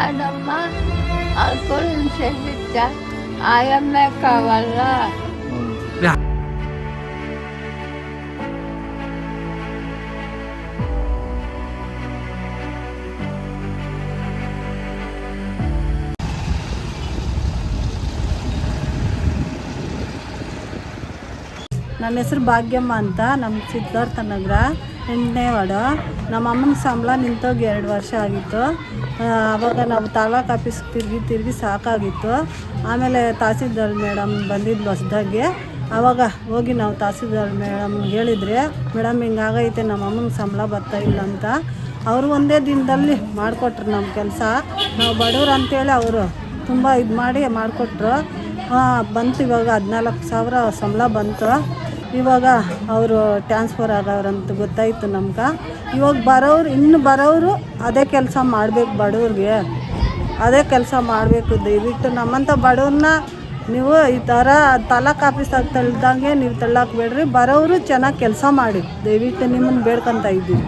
అదమ్మ ఆయమ్మే కావాలా ನನ್ನ ಹೆಸರು ಭಾಗ್ಯಮ್ಮ ಅಂತ ನಮ್ಮ ಸಿದ್ಧಾರ್ಥ ನಗರ. ಎಂಟನೇ ವಾರ್ಡು ನಮ್ಮ ಅಮ್ಮನ ಸಂಬಳ ನಿಂತೋಗಿ ಎರಡು ವರ್ಷ ಆಗಿತ್ತು. ಆವಾಗ ನಾವು ತಾಲೂಕು ಆಫೀಸ್ ತಿರುಗಿ ತಿರುಗಿ ಸಾಕಾಗಿತ್ತು. ಆಮೇಲೆ ತಹಸೀಲ್ದಾರ್ ಮೇಡಮ್ ಬಂದಿದ್ದು ಹೊಸ್ದಾಗೆ. ಆವಾಗ ಹೋಗಿ ನಾವು ತಹಸೀಲ್ದಾರ್ ಮೇಡಮ್ ಹೇಳಿದರೆ, ಮೇಡಮ್, ಹಿಂಗಾಗೈತೆ, ನಮ್ಮ ಅಮ್ಮನ ಸಂಬಳ ಬರ್ತಾ ಇಲ್ಲ ಅಂತ. ಅವರು ಒಂದೇ ದಿನದಲ್ಲಿ ಮಾಡಿಕೊಟ್ರು ನಮ್ಮ ಕೆಲಸ. ನಾವು ಬಡವ್ರು ಅಂತೇಳಿ ಅವರು ತುಂಬ ಇದು ಮಾಡಿ ಮಾಡಿಕೊಟ್ರು. ಬಂತು ಇವಾಗ ಹದಿನಾಲ್ಕು ಸಾವಿರ ಸಂಬಳ ಬಂತು. ಇವಾಗ ಅವರು ಟ್ರಾನ್ಸ್ಫರ್ ಆಗವ್ರಂತ ಗೊತ್ತಾಯಿತು ನಮ್ಗೆ. ಇವಾಗ ಬರೋರು ಇನ್ನು ಬರೋರು ಅದೇ ಕೆಲಸ ಮಾಡಬೇಕು ಬಡವ್ರಿಗೆ. ಅದೇ ಕೆಲಸ ಮಾಡಬೇಕು. ದಯವಿಟ್ಟು ನಮ್ಮಂಥ ಬಡವ್ರನ್ನ ನೀವು ಈ ಥರ ತಲಾಕ್ ಆಫೀಸಾಗಿ ತಳ್ದಂಗೆ ನೀವು ತಳ್ಳಾಕ್ಬೇಡ್ರಿ ಬರೋರು ಚೆನ್ನಾಗಿ ಕೆಲಸ ಮಾಡಿ. ದಯವಿಟ್ಟು ನಿಮ್ಮನ್ನು ಬೇಡ್ಕೊತ ಇದ್ದೀವಿ.